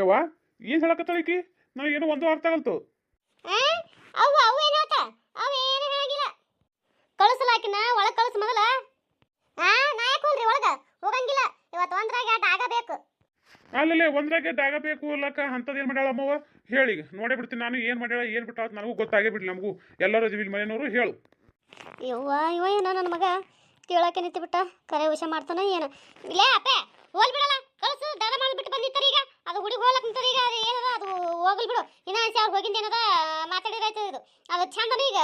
ಯವ್ವ ಏನು ಹೇಳಕತ್ತಾಳ ಈಕಿ? ನನಗೇನು ಒಂದು ಅರ್ಥ ಆಗಲ್ತು? ಅವು ಅವು ಏನು ಹೇಳ್ತ? ಅವು ಏನು ಹೇಳಂಗಿಲ್ಲ. ಕಳಿಸಲಾಕಿನ ಒಳಗೆ ಕಳಿಸ್ ಮೊದಲ. ಹಾ ನಾ ಯಾಕೆ ಹೋಗ್ರಿ ಒಳಗ? ಹೋಗಂಗಿಲ್ಲ. ಇವತ್ತು ಒಂದ್ರಾಗ ಆಟ ಆಗಬೇಕು. ಅಲ್ಲಲ್ಲೇ ಒಂದ್ರಾಗೆ ಆಟ ಆಗಬೇಕು ಲಕ್ಕ ಅಂಥದ್ದು ಏನು ಮಾಡ್ಯಾಳ ಅಮ್ಮವ ಹೇಳಿ ನೋಡಿ ಬಿಡ್ತೀನಿ ನಾನು ಏನು ಮಾಡ್ಯಾಳ ಏನು ಬಿಟ್ಟಾಳ ನನಗೂ ಗೊತ್ತಾಗೇ ಬಿಡ್ಲಿ ನಮಗೂ. ಎಲ್ಲರೂ ಇಲ್ಲಿ ಮನೆಯವರು ಹೇಳು. ಯವ್ವ ಇವ ಏನೋ ನನ್ನ ಮಗ ಕೇಳಕ್ಕೆ ನಿಂತು ಬಿಟ್ಟ ಕರೆ ವಿಷಯ ಮಾಡ್ತಾನ ಏನು. ಇಲ್ಲೇ ಅಪ್ಪೆ ಹೋಲ್ ಬಿಡಲ್ಲ ಕಳ್ಸು ದಾನ ಮಾಡಿಬಿಟ್ಟು ಬಂದಿತ್ತರಿ ಈಗ. ಅದು ಹುಡುಗ ನಿಂತಾರೆ ಈಗ ಅದು ಏನದ ಅದು ಹೋಗಲ್ ಬಿಡು. ಇನ್ನ ಅವ್ರು ಹೋಗಿಂದ ಏನದ ಮಾತಾಡಿರಾಯ್ತು ಇದು. ಅದು ಚಂದನ ಈಗ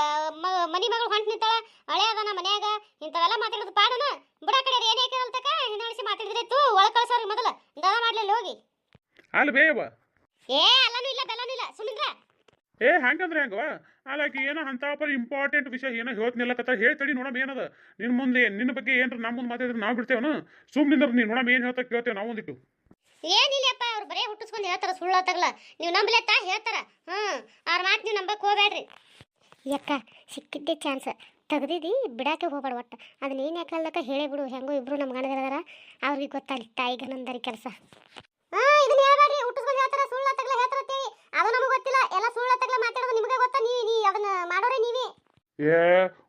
ಮನಿ ಮಗಳು ಹೊಂಟ್ ನಿಂತಾಳ ಹಳೆ ಅದನ ಮನ್ಯಾಗ. ಇಂಥವೆಲ್ಲ ಮಾತಾಡೋದು ಪಾಡನ. ಬಿಡ ಕಡೆ ಏನ್ ಯಾಕಿರಲ್ತಕ ಹಿಂದಣಿಸಿ ಮಾತಾಡಿದ್ರಾಯ್ತು ಒಳಗೆ ಕಳ್ಸೋರಿಗೆ ಮೊದಲ. ದಾನ ಮಾಡ್ಲಿಲ್ಲ ಹೋಗಿ. ಅಲ್ಲಿ ಬೇಯವ್ವ ಏ ಅಲ್ಲನೂ ಇಲ್ಲ ಬೆಲ್ಲನೂ ಇಲ್ಲ. ಸುಮಿಂದ್ರ. ಏ ಹಂಗಂದ್ರೆ ಹೆಂಗವ ಅಲ್ಲಾಕಿ ಏನೋ ಅಂತ ಪರಿ ಇಂಪಾರ್ಟೆಂಟ್ ವಿಷಯ ಏನೋ ಹೇಳ್ತೀನಿ ಎಲ್ಲಕತ್ತ ಹೇಳ್ತಡಿ ನೋಡಮ್ ಏನದ. ನಿನ್ನ ಮುಂದೆ ನಿನ್ನ ಬಗ್ಗೆ ಏನ್ರ ನಮ್ಮ ಮುಂದೆ ಮಾತಾಡಿದ್ರೆ ನಾವು ಬಿಡ್ತೇವನ? ಸುಮ್ಮನಿಂದ್ರ ನೀನು ನೋಡಮ್ ಏನು ಹೇಳ್ತಾ ಕೇಳ್ತೇವೆ ನಾವು ಒಂದಿಟ್ಟು. ಏನಿಲ್ಲಪ್ಪ, ಅವ್ರು ಬರೇ ಹುಟ್ಟಿಸ್ಕೊಂಡು ಹೇಳ್ತಾರ ಸುಳ್ಳು ತಗಲ ನೀವು ತಾ ಹೇಳ್ತಾರ. ಹ್ಮ್, ಅವ್ರ ಮಾತು ನೀವು ನಂಬಕ್ಕೆ ಹೋಗ್ಬೇಡ್ರಿ ಯಾಕ ಸಿಕ್ಕಿದ್ದೆ ಚಾನ್ಸ್. ತೆಗ್ದಿದಿ, ಬಿಡಾಕೆ ಹೋಗ್ಬೇಡ ಒಟ್ಟ. ಅದನ್ನ ಏನು ಯಾಕಲ್ಲಕ್ಕ ಹೇಳೇ ಬಿಡು, ಹೆಂಗೋ ಇಬ್ರು ನಮ್ಮ ಗಣದಾರ ಅವ್ರಿಗೆ ಗೊತ್ತಾಗಲಿ ತಾಯಿಗೆ ನಂದರಿ ಕೆಲಸ. ಇದನ್ನ ಹೇಳ್ಬೇಡ್ರಿ ಹುಟ್ಟಿಸ್ಕೊಂಡು ಹೇಳ್ತಾರ ಸುಳ್ಳು ತಗಲ ಹೇಳ್ತಾರ ಅಂತೇಳಿ ಅದು ನಮಗೆ ಗೊತ್ತಿಲ್ಲ ಎಲ್ಲ ಸುಳ್ಳು ತಗಲ ಮಾತಾಡೋದು ನಿಮಗೆ ಗೊತ್ತಾ ನೀ ನೀ ಅದನ್ನ ಮಾಡೋರೇ ನೀವೇ ಏ,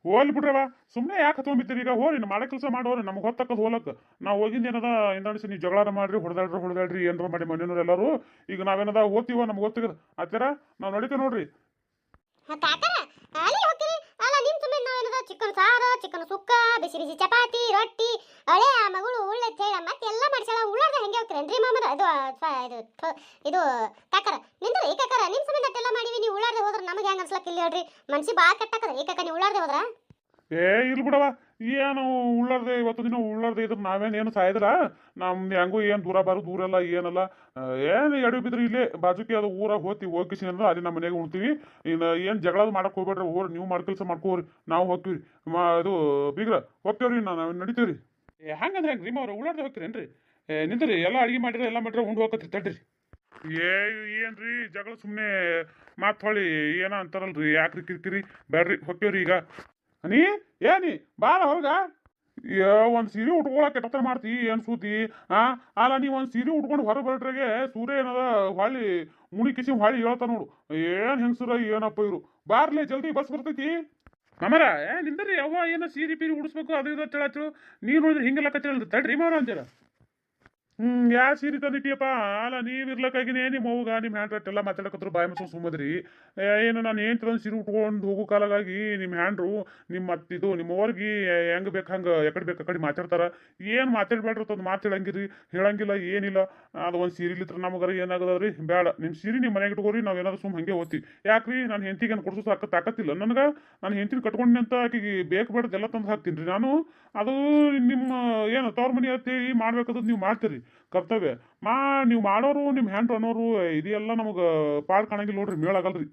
ಹೋಲ್ ಬಿಡ್ರವ ಸುಮ್ಮನೆ ಯಾಕೆ ತೊಗೊಂಬಿತ್ತೀರಿ ಈಗ ಹೋರಿ ಮಾಡೋ ಕೆಲಸ ಮಾಡೋರಿ ನಮ್ಗೆ ಹೊತ್ತಕ್ಕದು ಹೋಲಕ್ಕೆ ನಾವು ಹೋಗಿಂದ ಏನದ ಇಂದಾಡಿಸಿ ನೀವು ಜಗಳಾರ ಮಾಡ್ರಿ, ಹೊಡೆದಾಡ್ರಿ ಹೊಡೆದಾಡ್ರಿ ಏನರ ಮಾಡಿ ಮನೆಯವ್ರು ಎಲ್ಲರೂ. ಈಗ ನಾವೇನದ ಓದ್ತೀವ ನಮ್ಗೆ ಗೊತ್ತಿಗದ. ಆತರ ನಾವು ನಡೀತೇವೆ ನೋಡ್ರಿ. ಹೋಗ್ತೀರಿ ಚಿಕನ್ ಸಾರು, ಚಿಕನ್ ಸುಕ್ಕ, ಬಿಸಿ ಬಿಸಿ ಚಪಾತಿ, ರೊಟ್ಟಿ ಅಳೆ ಆ ಮಗಳು, ಉಳ್ಳೆ ಮತ್ತೆ ಎಲ್ಲ ಮಾಡಿಸಾಳ ಉಳ್ಳಾರ್ದ ಹೆಂಗೆ ಹೋಗ್ತೀರೇನ್ರಿ ಮಾಮರ ಅದು ಇದು ಇದು ಕಾಕರ ನಿಂದ್ರ ಈ ಕಾಕರ ನಿಮ್ಮ ಸುಮ್ಮನೆ ಅಟ್ಟೆಲ್ಲ ಮಾಡಿವಿ. ಹೆಂಗ್ ಹೇಳ್ರಿ. ಮನ್ಸಿ ಬಾ ಕೆಟ್ಟಾಕದ. ಏಕಕ್ಕ ಕಾಕ ನೀವು ಉಳ್ಳಾರ್ದೆ ಹೋದ್ರ? ಏ ಇಲ್ ಬಿಡವ ಏನು ಉಳ್ಳಾರ್ದೆ? ಇವತ್ತು ದಿನ ಉಳ್ಳಾರ್ದೆ ಇದ್ರೆ ನಾವೇನು ಏನು ಸಾಯ್ದ್ರ ನಮ್ದು ಹೆಂಗೂ ಏನು ದೂರ ಬಾರು ದೂರ ಎಲ್ಲ ಏನಲ್ಲ. ಏನು ಎಡು ಬಿದ್ರಿ ಇಲ್ಲೇ? ಬಾಜುಕಿ ಅದು ಊರಾಗ ಹೋಗ್ತೀವಿ ಹೋಗಿಸಿ ಅಂದ್ರೆ ಅಲ್ಲಿ ನಮ್ಮ ಮನೆಗೆ ಉಣ್ತೀವಿ. ಇನ್ನು ಏನು ಜಗಳದು ಮಾಡಕ್ಕೆ ಹೋಗ್ಬೇಡ್ರಿ. ಹೋರಿ ನೀವು ಮಾಡಿ ಕೆಲಸ ಮಾಡ್ಕೋರಿ ನಾವು ಹೋಗ್ತೀವಿ ಮಾ ಇದು ಬೀಗ್ರ ಹೋಗ್ತೇವ್ರಿ ನಾವು ನಾವ್ ರೀ ಏ ಹಂಗಂದ್ರೆ ಹೆಂಗೆ ರೀ ಅವ್ರು ಉಳ್ಳಾರ್ದೆ ಹೋಗ್ತೀರೇನ್ರಿ? ಏ ನಿಂದ್ರಿ ಎಲ್ಲ ಅಡಿಗೆ ಮಾಡಿದ್ರೆ ಎಲ್ಲ ಮಾಡಿದ್ರೆ ಉಂಡು ಹೋಗತ್ರಿ ತಡ್ರಿ. ಏ, ಏನ್ರಿ ಜಗಳ ಸುಮ್ಮನೆ ಮಾತು ಹೊಳಿ ಏನೋ ಅಂತಾರಲ್ರಿ? ಯಾಕ್ರಿ ಕಿರಿಕಿರಿ? ಬೇಡ್ರಿ ಹೊಕ್ಕೇವ್ರಿ ಈಗ. ನೀ ಏನಿ ಬಾರ ಹೊರಗ. ಒಂದು ಸೀರೆ ಉಟ್ಕೊಳಕ್ಕೆ ಕೆಟ್ಟ ಮಾಡ್ತಿ, ಏನು ಸೂತಿ, ಆ? ಅಲ್ಲ, ನೀ ಒಂದು ಸೀರೆ ಉಟ್ಕೊಂಡು ಹೊರ ಬರ್ರಿಗೆ ಸೂರ್ಯ ಏನದ ಹೊಳ್ಳಿ, ಮುಣಿ ಕಿಸಿ ಹೊಳ್ಳಿ ಹೇಳ್ತಾ ನೋಡು. ಏನು ಹೆಂಗಸ್ರ, ಏನಪ್ಪ ಇವರು? ಬಾರ್ಲಿ, ಜಲ್ದಿ ಬಸ್ ಬರ್ತೈತಿ. ನಮರ ಏ, ನಿಂದ್ರಿ ಏನ ಏನೋ ಸೀರೆ ಪೀರಿ ಉಡಿಸ್ಬೇಕು, ಅದು ಇದು ತಿಳತ್ತು ನೀನು ನೋಡಿದ್ರೆ ಹಿಂಗೆಲ್ಲ ಕತ್ತಿರಲ್ರಿ ತಡ್ರಿ ಮಾರ ಅಂತೀರ ಹ್ಮ್, ಯಾ ಸೀರೆ ತಂದಿಟ್ಟಿಯಪ್ಪ? ಅಲ್ಲ, ನೀವ್ ಇರ್ಲಕ್ಕಾಗಿನೇ ನಿಮ್ಮ ಅವ್ಗ ನಿಮ್ಮ ಹ್ಯಾಂಡ್ರಟ್ ಎಲ್ಲ ಮಾತಾಡಕತ್ರು, ಬಾಯಿ ಮಸ ಸುಮ್ಮದ್ರಿ. ಏನು, ನಾನು ಏನ್ ತಂದು ಸೀರೆ ಉಟ್ಕೊಂಡು ಹೋಗೋ ಕಾಲಾಗಿ ನಿಮ್ಮ ಹ್ಯಾಂಡ್ರು ನಿಮ್ಮ ಮತ್ತಿದು ನಿಮ್ಮ ಅವ್ರಿಗೆ ಹೆಂಗ್ ಬೇಕು, ಹಂಗೆ ಎಕಡೆ ಬೇಕು ಕಡೆ ಮಾತಾಡ್ತಾರ. ಏನು ಮಾತಾಡ್ಬೇಡ್ರಿ ತಂದು ಮಾತಾಡಂಗಿರಿ ಹೇಳಂಗಿಲ್ಲ, ಏನಿಲ್ಲ. ಅದು ಒಂದು ಸೀರೆಲಿತ್ರ ನಮಗಾರ ಏನಾಗದ್ರಿ ಬೇಡ ನಿಮ್ಮ ಸೀರೆ ನಿಮ್ಮ ಮನೆಗೆ ಇಟ್ಕೋರಿ, ನಾವು ಏನಾದ್ರು ಸುಮ್ಮ ಹಂಗೆ ಓದ್ತಿ ಯಾಕ್ರಿ? ನಾನು ಹೆಂಡತಿಗೆ ಏನು ಕೊಡ್ಸೋ ಸಾಕ ತಾಕತ್ತಿಲ್ಲ. ನನಗೆ ನಾನು ಹೆಂಡತಿನ ಕಟ್ಕೊಂಡೆ ಅಂತ ಆಕೆಗೆ ಬೇಕು ಬೇಡದೆಲ್ಲ ತಂದು ಹಾಕ್ತೀನಿ ರೀ ನಾನು. ಅದು ನಿಮ್ಮ, ಏನು, ತವ್ರ ಮನೆ ಅಂತೇಳಿ ಮಾಡ್ಬೇಕಾದ್ರೆ ನೀವು ಮಾಡ್ತೀರಿ. ಕರ್ತವ್ಯ. ಮಾ ನೀವು ಮಾಡೋರು ನಿಮ್ಮ ಹ್ಯಾಂಡ್ ಅನ್ನೋರು ಇದೆಲ್ಲ ನಮಗೆ ಪಾಡ್ ಕಾಣಂಗಿಲ್ಲ ನೋಡ್ರಿ ಮೇಳಾಗಲ್ರಿ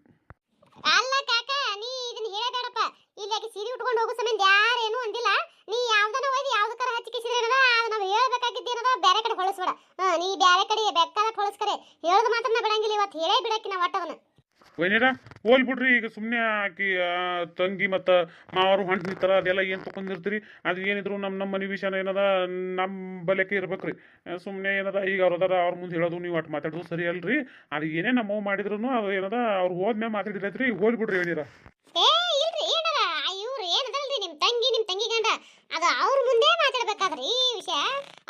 ಅಲ್ಲ ಕಾಕ ನೀ ಇದನ್ನ ಹೇಳಬೇಡಪ್ಪ ಇಲ್ಲಿ ಸೀರೆ ಉಟ್ಕೊಂಡು ಹೋಗೋ ಸಂಬಂಧ ಯಾರೇನು ಅಂದಿಲ್ಲ ನೀ ಯಾವ್ದನ ಒಯ್ದು ಯಾವ್ದಕ್ಕಾರ ಹಚ್ಚಿಕಿಸಿದ್ರೇನದ ಅದು ನಾವು ಹೇಳ್ಬೇಕಾಗಿದ್ದೇನದ ಬೇರೆ ಕಡೆ ಹೊಳಸ್ಬೇಡ ಹಾ ನೀ ಬೇರೆ ಕಡೆ ಬೆಕ್ಕಾದ ಹೊಳಸ್ಕರೆ ಹೇಳೋದು ಮಾತ್ರ ನಾ ಬಿಡಂಗಿಲ್ಲ ಇವತ್ತು ಹೇಳೇ ಬಿಡಕ್ಕೆ ನಾ ಒಟ್ಟವನ ವೈನೇರ ಹೋಲ್ ಬಿಡ್ರಿ ಈಗ ಸುಮ್ಮನೆ ಆಕಿ ತಂಗಿ ಮತ್ತು ಮಾವರು ಹೊಂಟು ನಿಂತಾರ ಅದೆಲ್ಲ ಏನು ತೊಗೊಂಡಿರ್ತೀರಿ ಅದು ಏನಿದ್ರು ನಮ್ಮ ನಮ್ಮ ಮನೆ ವಿಷಯನ ಏನದ? ನಮ್ಮ ಬಲೆಕೆ ಇರ್ಬೇಕ್ರಿ. ಸುಮ್ಮನೆ ಏನದ? ಈಗ ಅವ್ರು ಅದಾರ, ಅವ್ರ ಮುಂದೆ ಹೇಳೋದು, ನೀವು ಅಟ್ ಮಾತಾಡೋದು ಸರಿ ಅಲ್ರಿ. ಅದು ಏನೇ ನಮ್ಮವು ಮಾಡಿದ್ರು ಅದು ಏನದ? ಅವ್ರು ಹೋದ್ಮೇಲೆ ಮಾತಾಡಿರೈತ್ರಿ ಈಗ ಹೋಲ್ ಬಿಡ್ರಿ ಹೇಳಿರ ಏನದ? ಅದು ಅವ್ರ ಮುಂದೆ ವಿಷಯ?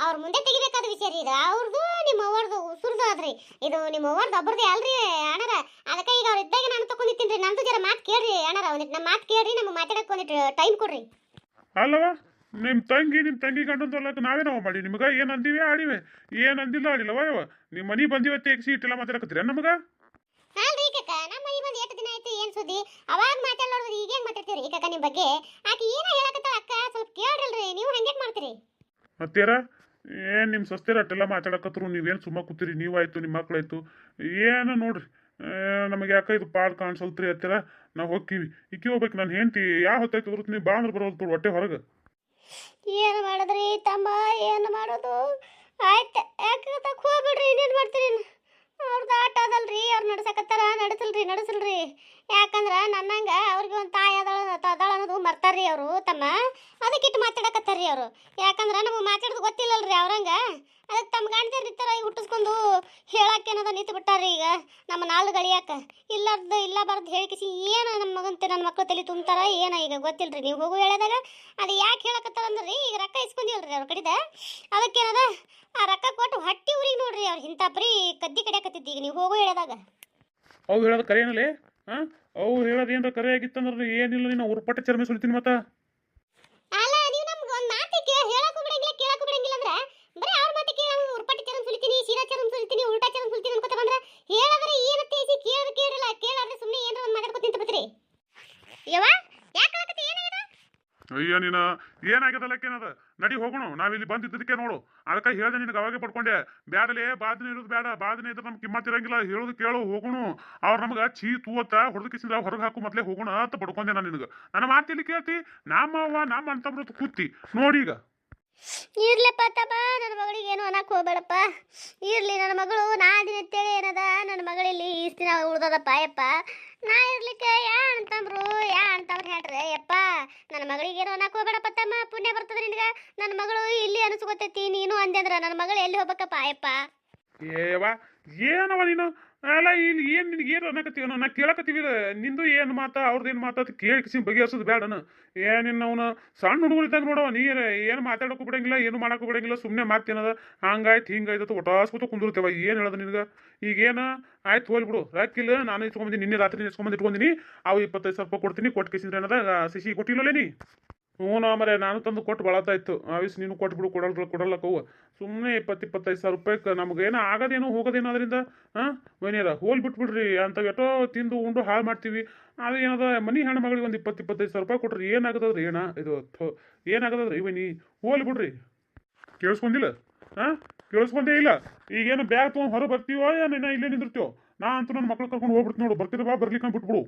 ಅವ್ರ ಮುಂದೆ ತೆಗಿಬೇಕಾದ ವಿಷಯ ರೀ ಇದು. ಅವ್ರದ್ದು ನಿಮ್ಮ ಅವ್ರದ್ದು ಉಸುರ್ದು ಅದ್ರಿ ಇದು ನಿಮ್ಮ ಅವ್ರದ್ದು ಒಬ್ಬರದೇ ಅಲ್ರಿ ಅಣ್ಣರ ಅದಕ್ಕೆ ಈಗ ಅವ್ರ ಇದ್ದಾಗ ನಾನು ನಂದು ಜರ ಮಾತು ಕೇಳ್ರಿ ಅಣ್ಣರ ಒಂದಿಟ್ ನಮ್ಮ ಮಾತು ಕೇಳ್ರಿ ನಮ್ಗೆ ಮಾತಾಡಕ್ಕೆ ಒಂದಿಟ್ಟು ಟೈಮ್ ಕೊಡ್ರಿ. ಅಲ್ಲವ ನಿಮ್ಮ ತಂಗಿ ನಿಮ್ಮ ತಂಗಿ ಗಂಡನ ನಾವೇ ನಾವು ಮಾಡಿ ನಿಮ್ಗೆ ಏನು ಅಂದಿವೆ ಆಡಿವೆ? ಏನು ಅಂದಿಲ್ಲ ಆಡಿಲ್ಲವ ಯವ ನಿಮ್ಮ ಮನೆ ಬಂದಿವೆ ತೆಗ್ಸಿ ಇಟ್ಟೆಲ್ಲ ಮಾತಾಡಕತ್ತೀರ ನಮಗೆ? ಅಲ್ರಿ ಕಕ್ಕ ನಮ್ಮ ಮನೆ ಬಂದು ಎಷ್ಟು ದಿನ ಆಯ್ತು ಏನು ಸುದ್ದಿ? ಅವಾಗ ಮಾತಾಡೋದು ಈಗ ಹೆಂಗೆ ಮಾತಾಡ್ತೀರಿ ಈ ಕಕ್ಕ ನಿಮ್ಮ ಬಗ್ಗೆ? ಆಕೆ ಏನ ಹೇಳಕತ್ತಾಳ ಅಕ್ಕ? ಸ್ವಲ್ಪ ಕೇಳ್ರಿ ನೀವು ಹಂಗೆ ಮಾಡ್ತೀರಿ? ಮತ್ತೇರ ಏನು ನಿಮ್ಮ ಸಸ್ತಿರ ಅಟ್ಟೆಲ್ಲ ಮಾತಾಡಕತ್ರು? ನೀವೇನು ಸುಮ್ಮ ಕೂತೀರಿ? ನೀವಾಯ್ತು ನಿಮ್ಮ ಮಕ್ಳಾಯ್ತು. ಏನು ನೋಡ್ರಿ? ನಮಗೆ ಯಾಕೆ ಇದು ಪಾಡ್ ಕಾಣಿಸಲ್ತ್ರಿ ಹತ್ತಿರ ನಾವು ಹೋಗ್ತೀವಿ. ಇಕ್ಕಿ ಹೋಗ್ಬೇಕು. ನಾನು ಹೆಂಡತಿ ಯಾವ ಹೊತ್ತಾಯ್ತು ಅದ್ರ ನೀವು ಬಾ ಅಂದ್ರೆ ಬರೋದು ಹೊಟ್ಟೆ ಹೊರಗೆ? ಏನು ಮಾಡಿದ್ರಿ ತಮ್ಮ? ಏನು ಮಾಡೋದು? ಆಯ್ತು. ಯಾಕೆ ಹೋಗ್ಬಿಡ್ರಿ? ಇನ್ನೇನು ಮಾಡ್ತೀರಿ ಅವ್ರದ್ದು ಆಟ ಅದಲ್ರಿ. ಅವ್ರು ನಡ್ಸಕತ್ತಾರ. ನಡೆಸಲ್ರಿ ನಡೆಸಲ್ರಿ. ಯಾಕಂದ್ರೆ ನನ್ನಂಗೆ ಅವ್ರಿಗೆ ಒಂದು ತಾಯಿ ಅದಳ ಅದಳ ಅನ್ನೋದು ಮರ್ತಾರ್ರಿ ಅವರು ತಮ್ಮ. ಅದಕ್ಕಿಟ್ಟು ಮಾತಾಡಕತ್ತಾರ್ರಿ ಅವರು. ಯಾಕಂದ್ರೆ ನಮಗೆ ಮಾತಾಡೋದು ಗೊತ್ತಿಲ್ಲಲ್ರಿ ಅವ್ರಂಗ. ಅದಕ್ಕೆ ತಮ್ಮ ಗಂಡದಿರ್ ಇತ್ತರ ಈಗ ಹುಟ್ಟಿಸ್ಕೊಂಡು ಹೇಳಕ್ಕೆ ಏನದ ನಿಂತು ಬಿಟ್ಟಾರ ಈಗ. ನಮ್ಮ ನಾಳು ಗಳಿಯಾಕ ಇಲ್ಲಾರ್ದು ಇಲ್ಲ ಬರ್ದು ಹೇಳಿಕಿಸಿ ಏನು ನಮ್ಮ ಮಗಂತೆ ನನ್ನ ಮಕ್ಕಳು ತಲೆ ತುಂಬ್ತಾರ, ಏನ ಈಗ ಗೊತ್ತಿಲ್ರಿ ನೀವು ಹೋಗು ಹೇಳಿದಾಗ. ಅದು ಯಾಕೆ ಹೇಳಕತ್ತಾರ ಅಂದ್ರೆ, ಈಗ ರೊಕ್ಕ ಇಸ್ಕೊಂಡಿಲ್ರಿ ಅವ್ರ ಕಡೆದ. ಅದಕ್ಕೇನದ, ಆ ರೊಕ್ಕ ಕೊಟ್ಟು ಹೊಟ್ಟಿ ಊರಿಗೆ ನೋಡ್ರಿ ಅವ್ರು ಇಂಥ ಬರೀ ಕದ್ದಿ ಕಡಿಯಾಕತ್ತಿದ್ದು ಈಗ ನೀವು ಹೋಗು ಹೇಳಿದಾಗ. ಅವು ಹೇಳೋದು ಕರೆಯನಲೇ ಹಾಂ ಅವು ಹೇಳೋದು ಏನಾರ ಕರೆ ಆಗಿತ್ತಂದ್ರೆ ಏನಿಲ್ಲ ನೀನು ಚರ್ಮ ಸುಳ್ತಿನ ಮತ್ತೆ ಅಲ್ಲ ನೀವು ನಮ್ಗೆ ಒಂದು ಮಾತು ಕೇ ಹೇಳಕ್ಕೂ ಬಿಡಂಗಿಲ್ಲ ಕೇಳಕ್ಕೂ ಬಿಡಂಗಿಲ್ಲ ಅಂದ್ರೆ ಬರೀ ಅವ್ರ ಮಾತು ಕೇಳಿ ಉರ್ಪಟ್ಟಿ ಚರಂ ಸುಲಿತೀನಿ ಸೀದಾ ಚರಂ ಸುಲಿತೀನಿ ಉಲ್ಟಾ ಚರಂ ಸುಲಿತೀನಿ ಅನ್ಕೋತ ಬಂದ್ರೆ ಹೇಳಿದ್ರೆ ಏನು ತೇಸಿ ಕೇಳಿದ್ರೆ ಕೇಳಿಲ್ಲ ಕೇಳಿದ್ರೆ ಸುಮ್ಮನೆ ಏನಾರ ಒಂದು ಮಾತಾಡ್ಕೊತ ನಿಂತು ಬಿಡ್ತೀರಿ ಯವ್ವ ಯಾಕೆ ಹೇಳಕತ್ತಿ ಏನಾಗಿದೆ ಅಯ್ಯೋ, ನೀನು ಏನಾಗ್ಯದಲ್ಲಕ್ಕೇನದ ನಡಿ ಹೋಗೋಣ, ನಾವಿಲ್ಲಿ ಬಂದಿದ್ದಕ್ಕೆ ನೋಡು. ಅದಕ್ಕೆ ಹೇಳ್ದೆ ನಿನಗೆ, ಅವಾಗೆ ಪಡ್ಕೊಂಡೆ. ಬ್ಯಾಡಲೇ ಬಾದನೆ ಇರೋದು ಬೇಡ ಬಾದನೆ ಇದ್ರೆ ನಮ್ಗೆ ಕಿಮ್ಮತ್ ಇರಂಗಿಲ್ಲ. ಹೇಳೋದು ಕೇಳು, ಹೋಗೋಣ. ಅವ್ರು ನಮ್ಗೆ ಚೀ ತೂವತ್ತ ಹೊಡೆದು ಕಿಸಿದ್ರ ಹೊರಗೆ ಹಾಕು ಮೊದಲೇ ಹೋಗೋಣ ಅಂತ ಪಡ್ಕೊಂಡೆ ನಾನು ನಿನಗೆ. ನನ್ನ ಮಾತಿಲ್ಲಿ ಕೇಳ್ತಿ? ನಮ್ಮವ್ವ ನಮ್ಮ ಅಂತಂಬ್ರು ಕೂತಿ. ನೋಡಿ ಈಗ. ಇರ್ಲಪ್ಪ ತಮ್ಮ ನನ್ನ ಮಗಳಿಗೆ ಏನು ಅನ್ನಕ್ಕೆ ಹೋಗ್ಬೇಡಪ್ಪ. ಇರ್ಲಿ, ನನ್ನ ಮಗಳು ನಾ ದಿನತ್ತೇಳಿ ಏನದ? ನನ್ನ ಮಗಳಿಲ್ಲಿ ಇಷ್ಟು ದಿನ ಉಳ್ದದಪ್ಪ ಯಪ್ಪ ನಾ ಇರ್ಲಿಕ್ಕೆ ಯಾ ಅಂತಂಬ್ರು ಯಾ ಅಂತಂಬ್ರು ಹೇಳ್ರಿ ಯಪ್ಪ ನನ್ನ ಮಗಳಿಗೆ ಏನೋ ಅನ್ನಕ್ಕೆ ಹೋಗ್ಬೇಡಪ್ಪ ತಮ್ಮ, ಪುಣ್ಯ ಬರ್ತದ ನಿನಗೆ. ನನ್ನ ಮಗಳು ಇಲ್ಲಿ ಅನಿಸ್ಕೊತೈತಿ, ನೀನು ಅಂದೆ ಅಂದ್ರೆ ನನ್ನ ಮಗಳು ಎಲ್ಲಿ ಹೋಗ್ಬೇಕಪ್ಪ ಯಪ್ಪ ಏವ, ಏನವ ನೀನು? ಅಲ್ಲ ಇಲ್ಲಿ ಏನು ನಿನಗೆ ಏನು ಅನ್ನಕತ್ತೀವಿ ನಾ ಕೇಳಕತ್ತೀವಿ ನಿಂದು ಏನು ಮಾತಾ ಅವ್ರದ್ದು ಏನು ಮಾತಾ ಕೇಳಿ ಬಗೆಹರಿಸೋದು ಬೇಡನ ಏನಿನ್ನ ಅವನು ಸಣ್ಣ ಹುಡುಗರು ಇದ್ದಾಗ ನೋಡವ ನೀ ಏನು ಮಾತಾಡೋಕ್ಕೂ ಬಿಡಂಗಿಲ್ಲ ಏನು ಮಾಡೋಕ್ಕೂ ಬಿಡಂಗಿಲ್ಲ ಸುಮ್ಮನೆ ಮಾತೇನದ ಹಂಗಾಯ್ತು, ಹಿಂಗಾಯ್ತು ಒಟಾಸ್ಕೊತ ಕುಂದಿರ್ತೇವ. ಏನು ಹೇಳೋದು ನಿನಗೆ? ಈಗೇನು? ಆಯ್ತು, ಹೋಲ್ ಬಿಡು. ರಾಕಿಲ್ಲ ನಾನು ಇಟ್ಕೊಂಬಂದಿನಿ ನಿನ್ನೆ ರಾತ್ರಿ ಇಟ್ಕೊಂಬಂದು ಇಟ್ಕೊಂಡಿನಿ. ಅವು ಇಪ್ಪತ್ತೈದು ಸಾವಿರ ರೂಪಾಯಿ ಕೊಡ್ತೀನಿ ಕೊಟ್ಟು ಕೇಸಿದ್ರೆ ಏನದ? ಸಿಸಿ ಕೊಟ್ಟಿಲ್ಲಲೇ ನೀ? ಹ್ಞೂ ಮರೆ, ನಾನು ತಂದು ಕೊಟ್ಟು ಬಳತಾಯ್ತು. ಆವಿಸ್ ನೀನು ಕೊಟ್ಟು ಬಿಡು ಕೊಡಲ್ಲ ಕೊಡಲ್ಲಕ್ಕವು ಸುಮ್ಮನೆ ಇಪ್ಪತ್ತು, ಇಪ್ಪತ್ತೈದು ಸಾವಿರ ರೂಪಾಯಿಗೆ ಏನೋ ಆಗೋದೇನೋ, ಹೋಗೋದೇನೋ ಅದರಿಂದ ಹಾಂ ಮನೆಯದ ಹೋಲ್ ಬಿಟ್ಬಿಡ್ರಿ. ಅಂತ ಎಷ್ಟೋ ತಿಂದು ಉಂಡು ಹಾಳು ಮಾಡ್ತೀವಿ. ಅದು ಏನದ, ಮನಿ ಹೆಣ್ಣು ಮಗಳಿಗೆ ಒಂದು ಇಪ್ಪತ್ತು, ಇಪ್ಪತ್ತೈದು ಸಾವಿರ ರೂಪಾಯಿ ಕೊಟ್ರಿ ಏನಾಗತ್ತದ್ರಿ ಏನ? ಇದು ಥೋ ಏನಾಗತ್ತದ್ರಿ ನೀ ಹೋಲ್ ಬಿಡ್ರಿ. ಕೇಳಿಸ್ಕೊಂಡಿಲ್ಲ? ಹಾಂ ಕೇಳಿಸ್ಕೊಂಡೇ ಇಲ್ಲ. ಈಗೇನು ಬ್ಯಾಗ್ ತೊಗೊಂಡು ಹೊರ ಬರ್ತೀವೋ ಏನು ಇಲ್ಲೇ ನಿಂದಿರ್ತೀವೋ ನಾ ಅಂತೂ ನನ್ನ ಮಕ್ಳು ಕರ್ಕೊಂಡು ಹೋಗ್ಬಿಡ್ತೀನಿ ನೋಡು. ಬರ್ತೀರ ಬಾ ಬರ್ಲಿಕ್ಕೆ ಬಿಟ್ಬಿಡು.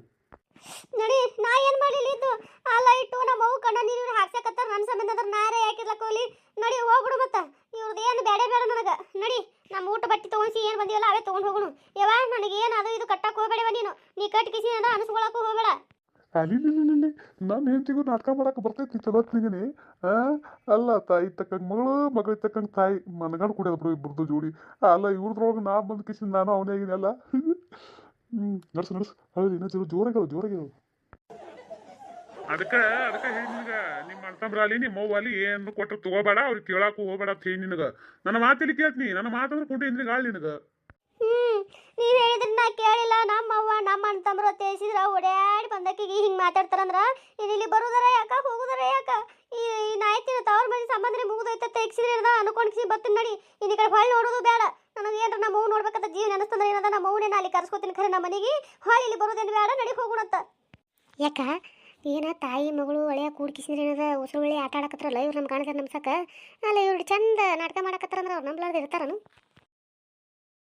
ನಡಿ, ನಾ ಏನು ಮಾಡಲಿ ಇದು ಆ ಲೈಟು, ನಮ್ಮ ಅವು ಕಣ್ಣ ನೀರು ಹಾಕ್ಸಕತ್ತಾರ ನನ್ನ ಸಂಬಂಧ ಅದ್ರ ನಾರೇ ಯಾಕಿರ್ಲಕ್ಕ ಹೋಗ್ಲಿ ನಡಿ, ಹೋಗ್ಬಿಡು ಮತ್ತೆ. ಇವ್ರದ್ದು ಏನು ಬೇಡ ಬೇಡ ನನಗೆ. ನಡಿ, ನಮ್ಮ ಊಟ ಬಟ್ಟೆ ತೊಗೊಂಡ್ಸಿ ಏನು ಬಂದಿವಲ್ಲ ಅವೇ ತಗೊಂಡು ಹೋಗೋಣ. ಯವಾ ನನಗೆ ಏನು ಅದು ಇದು ಕಟ್ಟಕ್ಕೆ ಹೋಗಬೇಡವ ನೀನು. ನೀ ಕಟ್ ಕಿಸಿ ಅದ ಅನಿಸ್ಕೊಳಕ್ಕೂ ಹೋಗಬೇಡ. ಅಲ್ಲಿ ನನ್ನ ಹೆಂಡತಿಗೂ ನಾಟಕ ಮಾಡಕ್ಕೆ ಬರ್ತೈತಿ ಚಲೋ ಹೊತ್ನಿಗೇನಿ ಅಲ್ಲ ತಾಯಿ ತಕ್ಕಂಗೆ ಮಗಳು ಮಗಳಿಗೆ ತಕ್ಕಂಗೆ ತಾಯಿ. ಮನಗಂಡು ಕೂಡ ಬಿಡು ಇಬ್ಬರದು ಜೋಡಿ. ಅಲ್ಲ ಇವ್ರದ್ರೊಳಗೆ ನಾ ಬಂದು ಕಿಸಿಂದ ನಾನು ಅವನೇ ಆಗಿನಲ್ಲ ಹ್ಞೂ ನಡ್ಸು ನಡ್ಸು. ಹೌದು ಇನ್ನೂ ಜೋರು ಜೋರಾಗಿ ಜೋರಾಗಿರು ಅದಕ್ಕೆ ಅದಕ್ಕೆ ಹೇಳಿ ನಿನಗೆ ನಿಮ್ಮ ಅಲ್ಲಿ ನಿಮ್ಮ ಅವ್ವ ಅಲ್ಲಿ ಏನು ಕೊಟ್ಟರು ತಗೋಬೇಡ ಅವ್ರಿಗೆ ಕೇಳಾಕು ಹೋಗ್ಬೇಡ ಅಂತ ಹೇಳಿ ನಿನಗೆ. ನನ್ನ ಮಾತಲ್ಲಿ ಕೇಳ್ತೀನಿ ನನ್ನ ಮಾತಂದ್ರೆ ಕೊಟ್ಟು ಇಂದ್ರಿಗೆ ಆಳ್ ನಿನಗೆ. ಹ್ಮ್ ನೀವ್ ಹೇಳಿದ್ರೆ ನಾ ಕೇಳಿಲ್ಲ. ನಮ್ಮ ಅವ್ವ ನಮ್ಮ ಅಣ್ಣ ತಮ್ಮರು ತೇಸಿದ್ರ ಓಡ್ಯಾಡಿ ಬಂದಕ್ಕಿಗೆ ಹಿಂಗ್ ಮಾತಾಡ್ತಾರಂದ್ರ ಇನ್ ಇಲ್ಲಿ ಬರುದರ ಯಾಕ ಹೋಗುದರ ಯಾಕ? ಈ ನಾಯ್ತಿನ ತವ್ರ ಮನೆ ಸಂಬಂಧ ಮುಗಿದೋಯ್ತ ತೆಗ್ಸಿದ್ರೆ ಅನ್ಕೊಂಡ್ಸಿ ಬತ್ತೀನಿ ನಡಿ. ಇನ್ ಈ ಕಡೆ ಹೊಳ್ಳಿ ನೋಡೋದು ಬೇಡ ನನಗೆ ಏನ್ರ ನಮ್ಮ ನೋಡ್ಬೇಕಂತ ಜೀವನ ಅನಿಸ್ತಂದ್ರೆ ಏನದ? ನಮ್ಮ ಮೌನೇನ ಅಲ್ಲಿ ಕರ್ಸ್ಕೊತೀನಿ ಖರೆ ನಮ್ಮ ಮನೆಗೆ. ಹೊಳ್ಳಿ ಇಲ್ಲಿ ಬರೋದೇನು ಬೇಡ, ನಡಿ ಹೋಗೋಣಂತ. ಯಾಕ? ಏನ ತಾಯಿ, ಮಗಳು, ಒಳ್ಳೆಯ ಕೂಡ್ಕಿಸಿದ್ರೆ ಏನದ? ಉಸಿರು ಒಳ್ಳೆ ಆಟ ಆಡಕತ್ರಲ್ಲ ಇವ್ರು ನಮ್ಮ ಕಾಣಿಸ್ತಾರೆ ನಮ್ಸಕ ಅಲ್ಲ ಇವ್ರು ಚಂದ ನಾಟಕ ಮಾಡಕತ್ತಾರಂದ್ರೆ ಅವ್ರು ನಂಬ್ಲಾರ್ದು ಇರ್ತಾರನು.